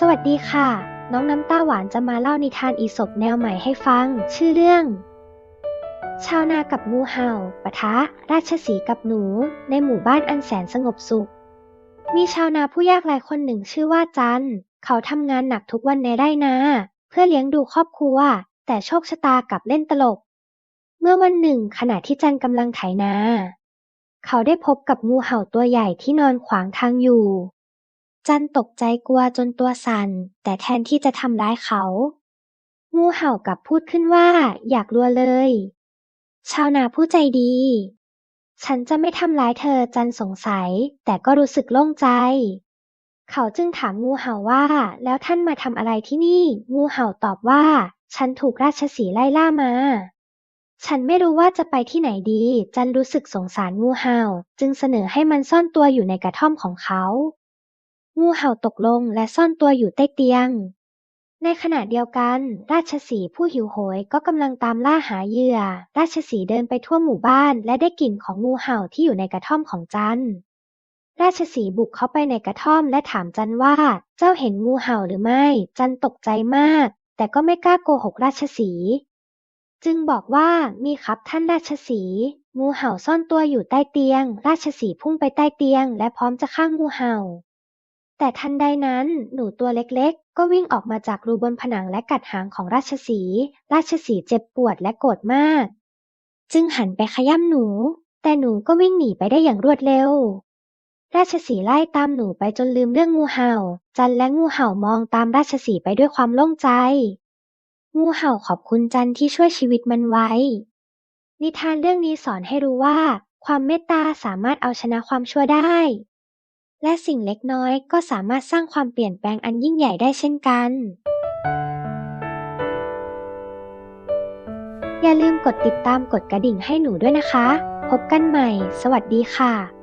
สวัสดีค่ะ น้องน้ำตาหวานจะมาเล่านิทานอีสปแนวใหม่ให้ฟัง ชื่อเรื่อง ชาวนากับงูเห่าปะทะ ราชสีกับหนู ในหมู่บ้านอันแสนสงบสุข มีชาวนาผู้ยากไร้คนหนึ่งชื่อว่าจันเขาทำงานหนักทุกวันในไร่นา เพื่อเลี้ยงดูครอบครัว แต่โชคชะตากลับเล่นตลก เมื่อวันหนึ่งขณะที่จันกำลังไถนา เขาได้พบกับงูเห่าตัวใหญ่ที่นอนขวางทางอยู่ จันตกใจกลัวจนตัวสั่น แต่แทนที่จะทำร้ายเขา งูเห่ากลับพูดขึ้นว่า อยากลัวเลย ชาวนาผู้ใจดี ฉันจะไม่ทำร้ายเธอจันสงสัย แต่ก็รู้สึกโล่งใจ เขาจึงถามงูเห่าว่า แล้วท่านมาทำอะไรที่นี่ งูเห่าตอบว่า ฉันถูกราชสีไล่ล่ามาฉันไม่รู้ว่าจะไปที่ไหนดี จันรู้สึกสงสารงูเห่า จึงเสนอให้มันซ่อนตัวอยู่ในกระท่อมของเขา งูเห่าตกลงและซ่อนตัวอยู่ใต้เตียง ในขณะเดียวกัน ราชสีห์ผู้หิวโหยก็กำลังตามล่าหาเหยื่อ ราชสีห์เดินไปทั่วหมู่บ้านและได้กลิ่นของงูเห่าที่อยู่ในกระท่อมของจันราชสีห์บุกเข้าไปในกระท่อมและถามจันว่า เจ้าเห็นงูเห่าหรือไม่ จันตกใจมาก แต่ก็ไม่กล้าโกหกราชสีห์จึงบอกว่ามีครับท่านราชสีห์งูเห่าซ่อนตัวอยู่ใต้เตียง ราชสีห์พุ่งไปใต้เตียง และพร้อมจะฆ่างูเห่า แต่ทันใดนั้นหนูตัวเล็ก ๆ ก็วิ่งออกมาจากรูบนผนังและกัดหางของราชสีห์ราชสีห์เจ็บปวดและโกรธมาก จึงหันไปขย้ำหนู แต่หนูก็วิ่งหนีไปได้อย่างรวดเร็ว ราชสีห์ไล่ตามหนูไปจนลืมเรื่องงูเห่า จันและงูเห่ามองตามราชสีห์ไปด้วยความโล่งใจ งูเห่าขอบคุณจันที่ช่วยชีวิตมันไว้ นิทานเรื่องนี้สอนให้รู้ว่า ความเมตตาสามารถเอาชนะความชั่วได้ และสิ่งเล็กน้อยก็สามารถสร้างความเปลี่ยนแปลงอันยิ่งใหญ่ได้เช่นกัน อย่าลืมกดติดตามกดกระดิ่งให้หนูด้วยนะคะ พบกันใหม่ สวัสดีค่ะ